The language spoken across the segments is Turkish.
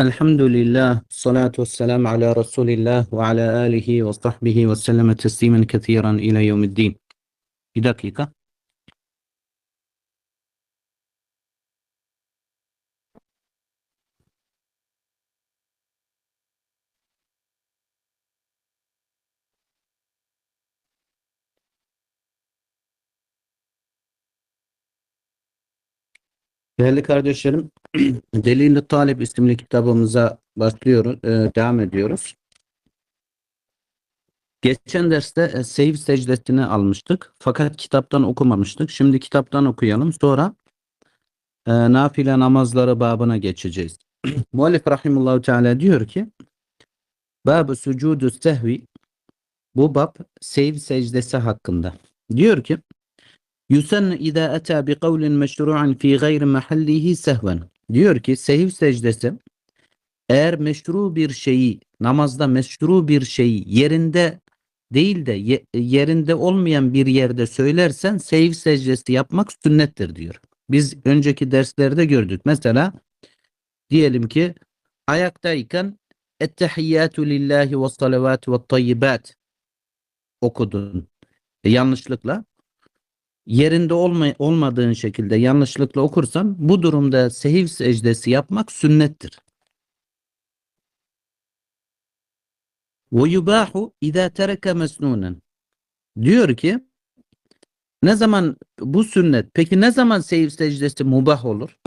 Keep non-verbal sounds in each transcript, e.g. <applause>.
الحمد لله الصلاة والسلام على رسول الله وعلى آله وصحبه وسلم تسليما كثيرا إلى يوم الدين. في دقيقة Değerli kardeşlerim, <clears throat> Delil-i Talip isimli kitabımıza başlıyoruz, e, devam ediyoruz. Geçen derste e, seyif secdesini almıştık. Fakat kitaptan okumamıştık. Şimdi kitaptan okuyalım. Sonra e, nafile namazları babına geçeceğiz. <clears throat> Muallif Rahimullahu Teala diyor ki Bab-ı sucudu sehvi bu bab seyif secdesi hakkında. Diyor ki Yusannu idâ etâ bi kavlin meşru'an fi gayri mahallihi sehven. Diyor ki sehiv secdesi eğer meşru bir şeyi namazda meşru bir şeyi yerinde değil de ye- yerinde olmayan bir yerde söylersen sehiv secdesi yapmak sünnettir diyor. Biz önceki derslerde gördük. Mesela diyelim ki ayaktayken ettehiyyatu lillahi ve salavatu ve tayyibat okudun. E, yanlışlıkla yerinde olma, olmadığın şekilde yanlışlıkla okursan bu durumda sehiv secdesi yapmak sünnettir. Ve yubahu izâ tereke mesnûnen. Diyor ki ne zaman bu sünnet peki ne zaman sehiv secdesi mubah olur?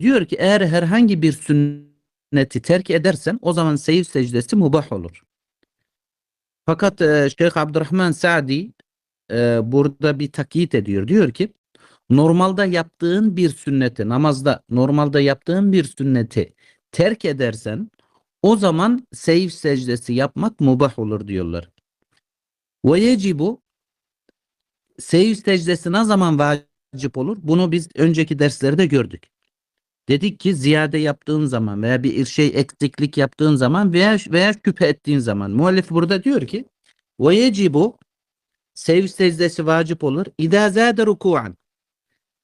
Diyor ki eğer herhangi bir sünneti terk edersen o zaman sehiv secdesi mubah olur. Fakat Şeyh Abdurrahman Sa'di e, burada bir takyit ediyor. Diyor ki normalde yaptığın bir sünneti namazda normalde yaptığın bir sünneti terk edersen o zaman seyif secdesi yapmak mubah olur diyorlar. Ve yecibu seyif secdesi ne zaman vacip olur? Bunu biz önceki derslerde gördük. Dedik ki ziyade yaptığın zaman veya bir şey eksiklik yaptığın zaman veya veya şüphe ettiğin zaman. Muallif burada diyor ki ve yecibu sev secdesi vacip olur. İdâ zâde ruku'an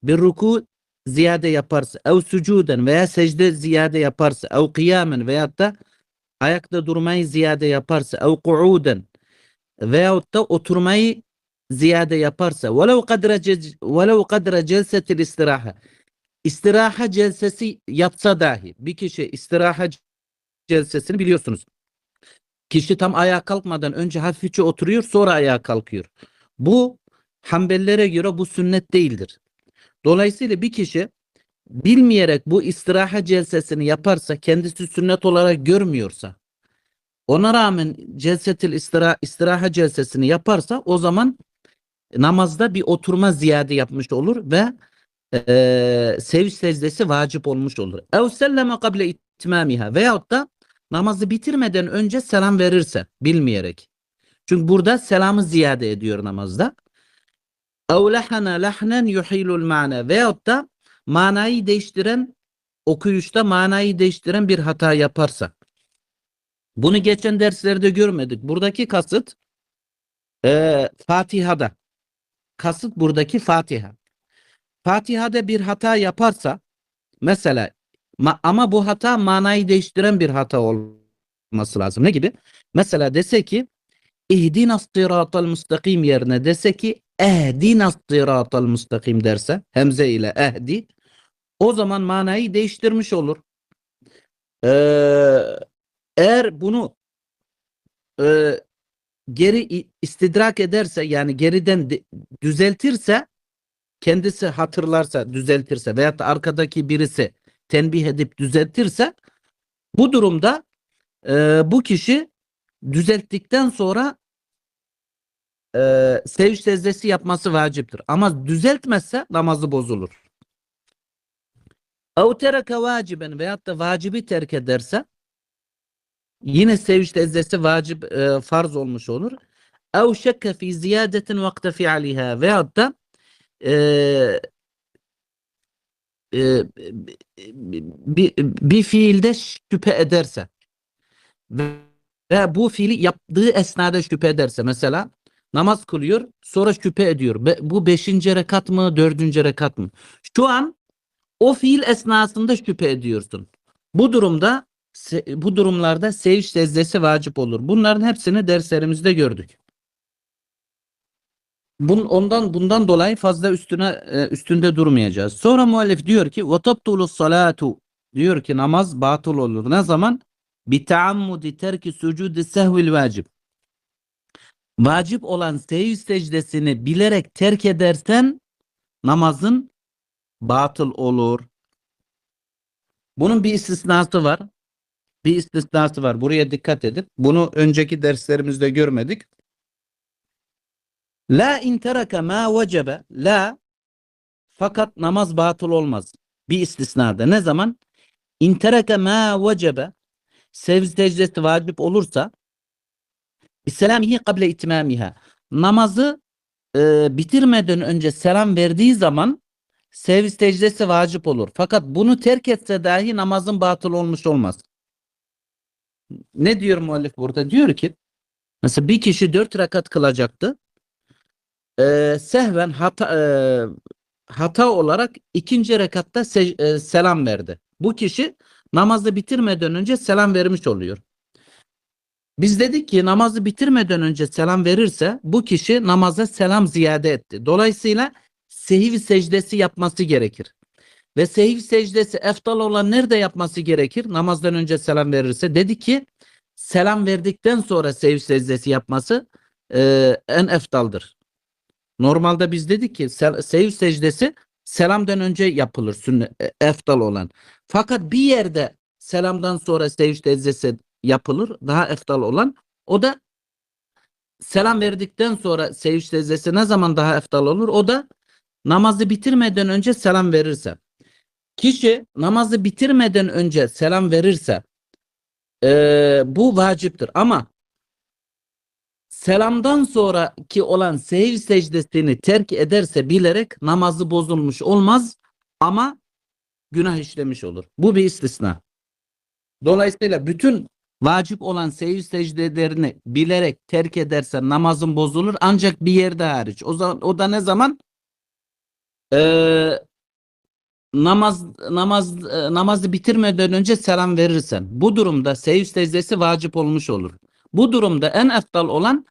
bir ruku ziyade yaparsa ev sucuden veya secde ziyade yaparsa ev kıyamen veyahut da ayakta durmayı ziyade yaparsa ev ku'uden veyahut da oturmayı ziyade yaparsa velev kadre velev kadre celsetil istiraha istiraha celsesi yapsa dahi bir kişi istiraha celsesini biliyorsunuz. Kişi tam ayağa kalkmadan önce hafifçe oturuyor sonra ayağa kalkıyor. Bu Hanbelilere göre bu sünnet değildir. Dolayısıyla bir kişi bilmeyerek bu istiraha celsesini yaparsa kendisi sünnet olarak görmüyorsa ona rağmen celsetil istira, istiraha celsesini yaparsa o zaman namazda bir oturma ziyade yapmış olur ve eee sevinç secdesi vacip olmuş olur. Ev selleme kable itmamiha veyahut da namazı bitirmeden önce selam verirse bilmeyerek. Çünkü burada selamı ziyade ediyor namazda. Ev lahana lahnen yuhilul mana veyahut da manayı değiştiren okuyuşta manayı değiştiren bir hata yaparsa. Bunu geçen derslerde görmedik. Buradaki kasıt eee, Fatiha'da. Kasıt buradaki Fatiha. Fatiha'da bir hata yaparsa mesela ma- ama bu hata manayı değiştiren bir hata olması lazım. Ne gibi? Mesela dese ki ihdinas sıratal müstakim yerine dese ki ehdinas sıratal müstakim derse hemze ile ehdi o zaman manayı değiştirmiş olur. Ee, eğer bunu e, geri istidrak ederse yani geriden de- düzeltirse kendisi hatırlarsa düzeltirse veyahut da arkadaki birisi tenbih edip düzeltirse bu durumda e, bu kişi düzelttikten sonra e, sevinç secdesi yapması vaciptir. Ama düzeltmezse namazı bozulur. Ev tereke vaciben veyahut da vacibi terk ederse yine sevinç secdesi vacip e, farz olmuş olur. Ev şekke fi ziyadetin vakte fi'aliha veyahut da e, e, bir, bir fiilde şüphe ederse ve, ve bu fiili yaptığı esnada şüphe ederse mesela namaz kılıyor sonra şüphe ediyor. Be- bu beşinci rekat mı dördüncü rekat mı? Şu an o fiil esnasında şüphe ediyorsun. Bu durumda bu durumlarda sevinç secdesi vacip olur. Bunların hepsini derslerimizde gördük. Bun, ondan bundan dolayı fazla üstüne e, üstünde durmayacağız. Sonra muallif diyor ki tabtulu salatu diyor ki namaz batıl olur. Ne zaman? Taammudi terki sucudi sehvil vacib. Vacip olan sehiv secdesini bilerek terk edersen namazın batıl olur. Bunun bir istisnası var. Bir istisnası var. Buraya dikkat edin. Bunu önceki derslerimizde görmedik. La in teraka ma vecebe la fakat namaz batıl olmaz. Bir istisnada. Ne zaman? İn teraka ma vecebe sev secdesi vacip olursa Bisselamihi kable itmamiha. Namazı e, bitirmeden önce selam verdiği zaman sev secdesi vacip olur. Fakat bunu terk etse dahi namazın batıl olmuş olmaz. Ne diyor muallif burada? Diyor ki mesela bir kişi dört rekat kılacaktı. Ee, sehven hata e, hata olarak ikinci rekatta se- e, selam verdi. Bu kişi namazı bitirmeden önce selam vermiş oluyor. Biz dedik ki namazı bitirmeden önce selam verirse bu kişi namaza selam ziyade etti. Dolayısıyla sehiv secdesi yapması gerekir. Ve sehiv secdesi eftal olan nerede yapması gerekir? Namazdan önce selam verirse. Dedi ki selam verdikten sonra sehiv secdesi yapması e, en eftaldır. Normalde biz dedik ki sel- sehiv secdesi selamdan önce yapılır sünnet, e, eftal olan. Fakat bir yerde selamdan sonra secdesi yapılır daha eftal olan. O da selam verdikten sonra secdesi ne zaman daha eftal olur? O da namazı bitirmeden önce selam verirse. Kişi namazı bitirmeden önce selam verirse eee, bu vaciptir ama selamdan sonraki olan sehiv secdesini terk ederse bilerek namazı bozulmuş olmaz ama günah işlemiş olur. Bu bir istisna. Dolayısıyla bütün vacip olan sehiv secdelerini bilerek terk ederse namazın bozulur ancak bir yerde hariç. O zaman o da ne zaman? Eee namaz namaz e, namazı bitirmeden önce selam verirsen bu durumda sehiv secdesi vacip olmuş olur. Bu durumda en eftal olan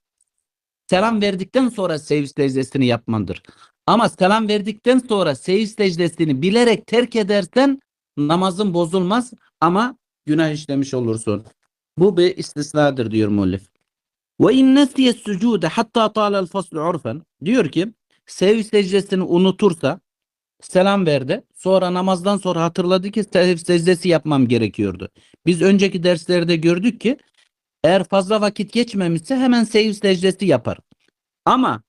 selam verdikten sonra sehiv secdesini yapmandır. Ama selam verdikten sonra sehiv secdesini bilerek terk edersen namazın bozulmaz ama günah işlemiş olursun. Bu bir istisnadır diyor muallif. Ve in nesiye sucude hatta tala'l faslu urfen diyor ki sehiv secdesini unutursa selam verdi. Sonra namazdan sonra hatırladı ki sehiv secdesi yapmam gerekiyordu. Biz önceki derslerde gördük ki eğer fazla vakit geçmemişse hemen sehiv secdesi yapar. Ama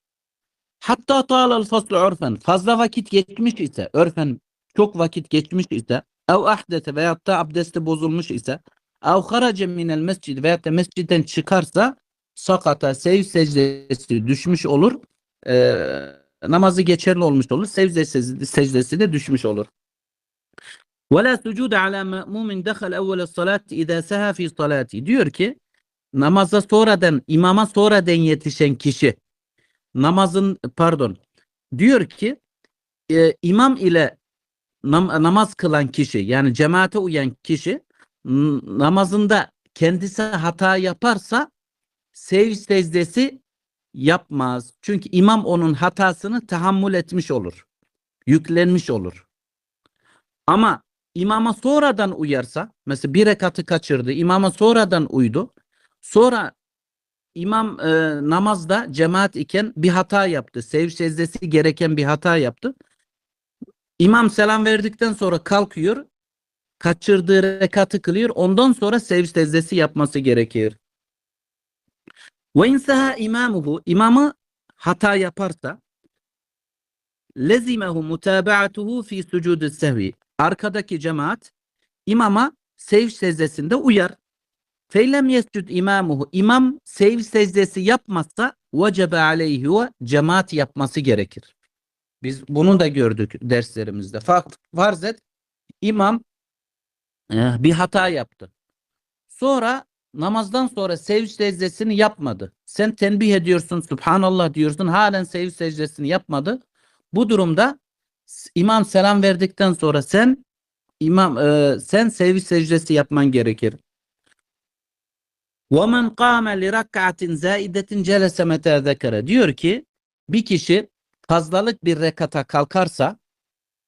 hatta ta'lal faslu urfen fazla vakit geçmiş ise örfen çok vakit geçmiş ise ev ahdete veyahut da abdesti bozulmuş ise ev harace minel mescid veyahut da mescitten çıkarsa sakata sehiv secdesi düşmüş olur. Ee, namazı geçerli olmuş olur. Secde secdesi de düşmüş olur. وَلَا سُجُودَ عَلَى مَأْمُومٍ دَخَلْ اَوَّلَ الصَّلَاةِ اِذَا سَهَا فِي صَلَاتِ Diyor ki namaza sonradan imama sonradan yetişen kişi namazın pardon diyor ki e, imam ile nam- namaz kılan kişi yani cemaate uyan kişi namazında kendisi hata yaparsa sev secdesi yapmaz. Çünkü imam onun hatasını tahammül etmiş olur. Yüklenmiş olur. Ama imama sonradan uyarsa mesela bir rekatı kaçırdı. imama sonradan uydu. Sonra imam e, namazda cemaat iken bir hata yaptı. Sev secdesi gereken bir hata yaptı. İmam selam verdikten sonra kalkıyor. Kaçırdığı rekatı kılıyor. Ondan sonra sev secdesi yapması gerekir. Ve insaha imamuhu imamı hata yaparsa lezimehu mutaba'atuhu fi sucudus sehvi. Arkadaki cemaat imama sev secdesinde uyar. Feylem yescud imamuhu. İmam sev secdesi yapmazsa vecebe aleyhi ve cemaat yapması gerekir. Biz bunu da gördük derslerimizde. Fa- Farz et imam eh, bir hata yaptı. Sonra namazdan sonra sev secdesini yapmadı. Sen tenbih ediyorsun, Subhanallah diyorsun, halen sev secdesini yapmadı. Bu durumda imam selam verdikten sonra sen imam e, sen sevi secdesi yapman gerekir. وَمَنْ قَامَ لِرَكَّعَةٍ زَائِدَةٍ جَلَسَ مَتَى ذَكَرَ Diyor ki bir kişi fazlalık bir rekata kalkarsa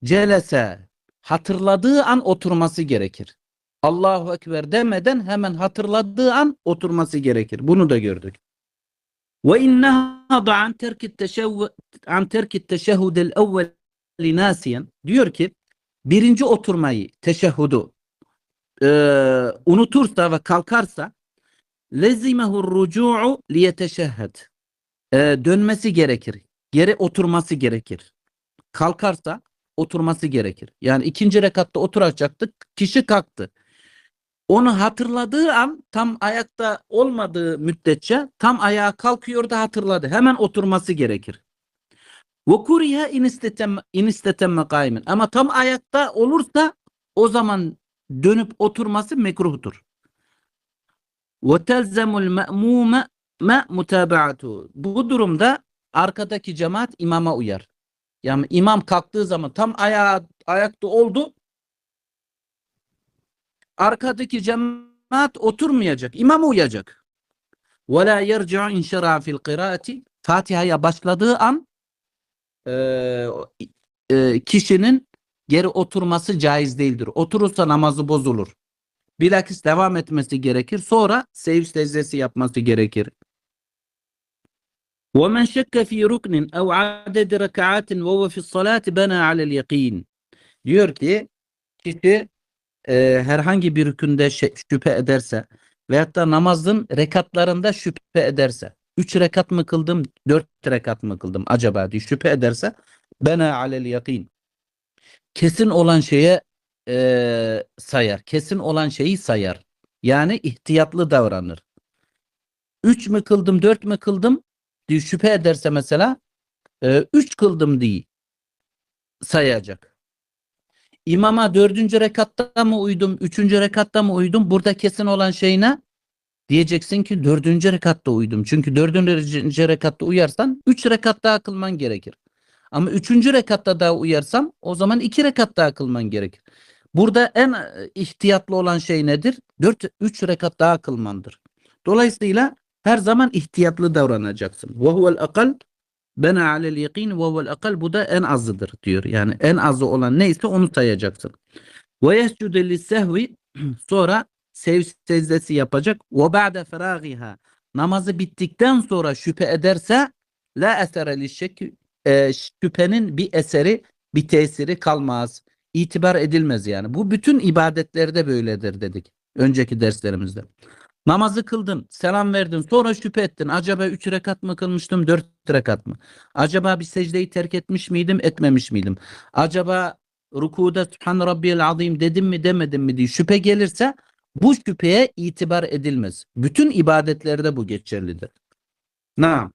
celese hatırladığı an oturması gerekir. Allahu Ekber demeden hemen hatırladığı an oturması gerekir. Bunu da gördük. Ve innehada an terki teşevvü an terki teşehhudel evvel nasiyen diyor ki birinci oturmayı teşehhudu e, unutursa ve kalkarsa lezimehu rucu'u liyeteşehhed dönmesi gerekir. Geri oturması gerekir. Kalkarsa oturması gerekir. Yani ikinci rekatta oturacaktı. Kişi kalktı. Onu hatırladığı an tam ayakta olmadığı müddetçe tam ayağa kalkıyor da hatırladı. Hemen oturması gerekir. Ve kuriha in istetemme kaimin. Ama tam ayakta olursa o zaman dönüp oturması mekruhtur. Telzemul me'mume me mutabaatu. Bu durumda arkadaki cemaat imama uyar. Yani imam kalktığı zaman tam ayağa, ayakta oldu. Arkadaki cemaat oturmayacak. İmam uyacak. Ve la yerci'u inşira fil kıraati. Fatiha'ya başladığı an e, e, kişinin geri oturması caiz değildir. Oturursa namazı bozulur. Bilakis devam etmesi gerekir. Sonra sev secdesi yapması gerekir. ومن شك في ركن أو عدد ركعات وهو في الصلاة بنى على اليقين diyor ki kişi e, herhangi bir rükünde şe- şüphe ederse veyahut da namazın rekatlarında şüphe ederse 3 rekat mı kıldım 4 rekat mı kıldım acaba diye şüphe ederse bena alel yakin kesin olan şeye e, sayar kesin olan şeyi sayar yani ihtiyatlı davranır 3 mü kıldım 4 mü kıldım diye şüphe ederse mesela 3 kıldım diye sayacak. İmama dördüncü rekatta mı uydum, üçüncü rekatta mı uydum? Burada kesin olan şey ne? Diyeceksin ki dördüncü rekatta uydum. Çünkü dördüncü rekatta uyarsan üç rekat daha kılman gerekir. Ama üçüncü rekatta daha uyarsam o zaman iki rekat daha kılman gerekir. Burada en e, ihtiyatlı olan şey nedir? Dört, üç rekat daha kılmandır. Dolayısıyla her zaman ihtiyatlı davranacaksın. Ve huvel akal bena alel yakin ve huvel akal bu da en azıdır diyor. Yani en azı olan neyse onu sayacaksın. Ve yescudu lissehvi <clears throat> sonra sev secdesi yapacak. Ve ba'de feragiha namazı bittikten sonra şüphe ederse la esere lişşek e, şüphenin bir eseri bir tesiri kalmaz. İtibar edilmez yani. Bu bütün ibadetlerde böyledir dedik. Önceki derslerimizde. Namazı kıldın, selam verdin, sonra şüphe ettin. Acaba 3 rekat mı kılmıştım, 4 rekat mı? Acaba bir secdeyi terk etmiş miydim, etmemiş miydim? Acaba rukuda Subhan Rabbiyel Azim dedim mi, demedim mi diye şüphe gelirse bu şüpheye itibar edilmez. Bütün ibadetlerde bu geçerlidir. Naam.